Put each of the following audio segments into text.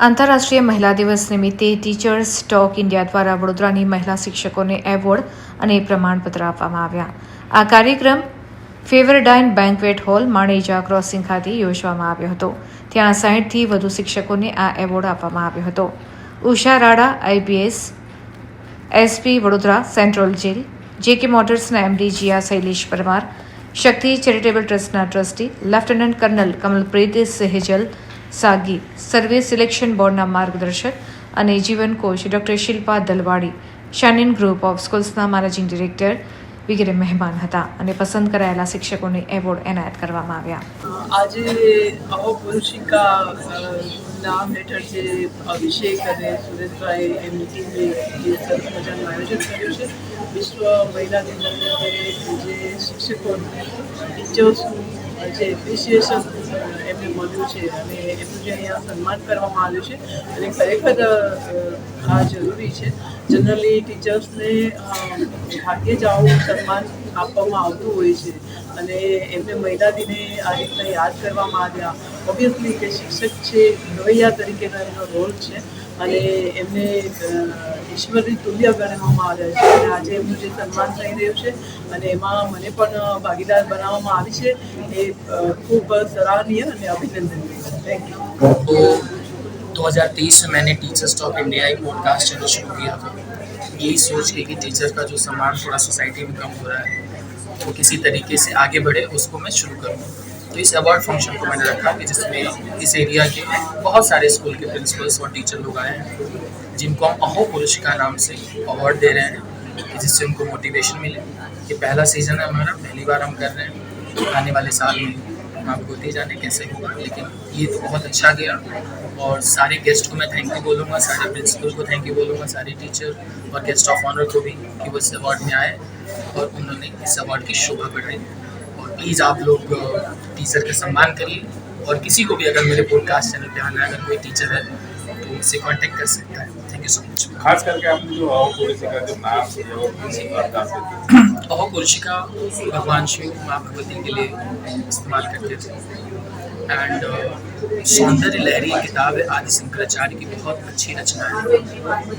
આંતરરાષ્ટ્રીય મહિલા દિવસ નિમિત્તે ટીચર્સ ટોક ઇન્ડિયા દ્વારા વડોદરાની મહિલા શિક્ષકોને એવોર્ડ અને પ્રમાણપત્ર આપવામાં આવ્યા. આ કાર્યક્રમ ફેવરડાઇન બેન્ક્વેટ હોલ, માણેજા ક્રોસિંગ ખાતે યોજવામાં આવ્યો હતો. ત્યાં સાહીઠથી વધુ શિક્ષકોને આ એવોર્ડ આપવામાં આવ્યો હતો. Usha Rada, IPS, SP Vadodara central jail JK મોટર્સના MD Jiya Shailesh Parmar Shakti charitable ટ્રસ્ટના trustee lieutenant colonel Kamalpreet Sahejal Sagi service selection બોર્ડના માર્ગદર્શક અને જીવન coach doctor Shilpa Dalwadi Shanin group of સ્કૂલ્સના managing director વગેરે મહેમાન હતા અને પસંદ કરાયેલા શિક્ષકોને એવોર્ડ એનાયત કરવામાં આવ્યા. આજે નામ હેઠળ જે અભિષેક અને સુરેશભાઈ એમની ટીમે જે સરસ મજાનું આયોજન કર્યું છે. વિશ્વ મહિલા નિમિત્તે જે શિક્ષકો ટીચર્સનું જે એપ્રિસિએશન એમને મળ્યું છે અને એમનું જે અહીંયા સન્માન કરવામાં આવ્યું છે અને ખરેખર આ જરૂરી છે. જનરલી ટીચર્સને ભાગ્યે જ આવું સન્માન આપવામાં આવતું હોય છે અને એમને મહિલા દિને આ રીતના યાદ કરવામાં આવ્યા. ઓબ્વિયસલી કે શિક્ષક છે રવૈયા તરીકેનો એમનો રોલ છે અને એમને અ, ઈશ્વરની તુલ્ય ગણવામાં આવ્યા છે અને આજે એમનું જે સન્માન થઈ રહ્યું છે અને એમાં મને પણ ભાગીદાર બનાવવામાં આવી છે એ અ, ખૂબ સરાહનીય અને અભિનંદનીય થેન્ક યુ 2023 में मैंने टीचर्स टॉक इंडिया एक पॉडकास्ट चैनल शुरू किया था यही सोच के कि टीचर्स का जो सम्मान थोड़ा सोसाइटी में कम हो रहा है वो किसी तरीके से आगे बढ़े उसको मैं शुरू करूँ तो इस अवार्ड फ़ंक्शन को मैंने रखा कि जिसमें इस एरिया के बहुत सारे स्कूल के प्रिंसिपल्स और टीचर लोग आए हैं, जिनको हम अहो पुरुषिका नाम से अवार्ड दे रहे हैं, कि जिससे उनको मोटिवेशन मिले ये पहला सीज़न है हमारा, पहली बार हम कर रहे हैं, आने वाले साल में हम आपको होते जाने कैसे होगा। लेकिन ये तो बहुत अच्छा गया और सारे गेस्ट को मैं थैंक यू बोलूँगा, सारे प्रिंसिपल को थैंक यू बोलूँगा, सारे टीचर और गेस्ट ऑफ़ ऑनर को भी कि वो इस अवार्ड में आए और उन्होंने इस अवार्ड की शोभा बढ़ाई। प्लीज़ आप लोग टीचर का सम्मान करिए। और किसी को भी अगर मेरे पॉडकास्ट चैनल पे आना है अगर कोई टीचर है तो उनसे कांटेक्ट कर सकता है। थैंक यू सो मच खास करके आपने जो पुलिस का जो नाम भगवान शिव माँ भगवती के लिए इस्तेमाल करते थे। एंड सौंदर्य लहरी किताब है आदि शंकराचार्य की बहुत अच्छी रचना है।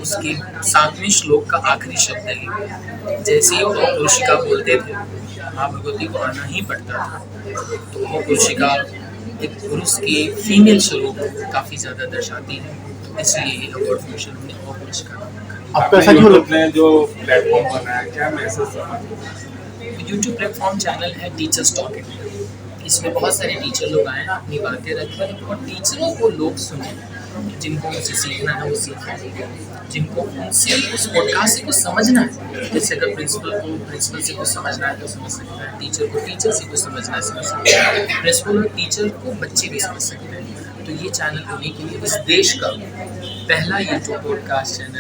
उसके सातवें श्लोक का आखिरी शब्द है जैसे ही अहो पुरुषिका बोलते थे माँ भगवती को आना ही पड़ता था। तो अहो पुरुषिका एक पुरुष के फीमेल स्वरूप काफ़ी ज़्यादा दर्शाती है। तो इसलिए ये अवार्ड फ़ंक्शन हमने नाम रखा आपका ऐसा क्यों लगता है? जो प्लेटफॉर्म बनाया क्या मैसेज समझ यूट्यूब प्लेटफॉर्म चैनल है टीचर्स टॉक इसमें बहुत सारे टीचर लोग आए हैं अपनी बातें रखें और टीचरों को लोग सुने। जिनको उनसे सीखना है, वो सीखें जिनको उनसे, उस पॉडकास्ट से समझना है। जैसे अगर प्रिंसिपल को प्रिंसिपल से कुछ समझना है तो समझ सकता है। टीचर को टीचर से कुछ समझना है, समझ सकता है। प्रिंसिपल और टीचर को बच्चे भी समझ सकते हैं। तो ये चैनल होने के लिए इस देश का पहला यूट्यूब पॉडकास्ट चैनल